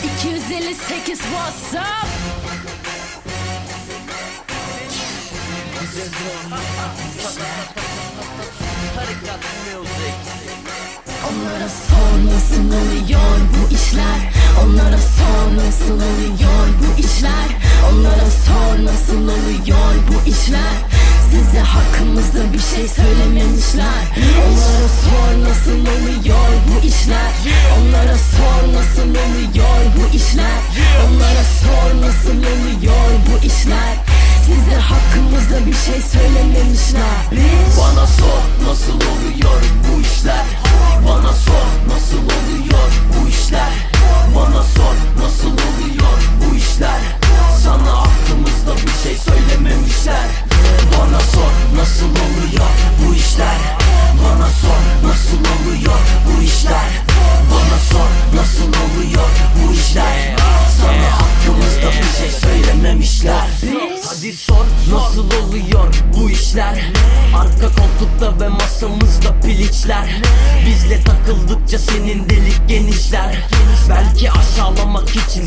258 what's up? Onlara sor nasıl oluyor bu işler? Onlara sor nasıl oluyor bu işler? Onlara sor nasıl oluyor bu işler? Size hakkımızda bir şey söylememişler. Onlara sor nasıl oluyor bu işler nasıl oluyor bu işler? Onlara sor nasıl oluyor bu işler? Size hakkımızda bir şey söylememişler. Bana sor nasıl oluyor bu işler? Bana sor nasıl oluyor bu işler? Bana sor nasıl oluyor bu işler? Sana aklımızda bir şey söylememişler Hadi sor nasıl oluyor bu işler? Arka koltukta ve masamızda piliçler. Bizle takıldıkça senin delik genişler. Belki aşağılamak için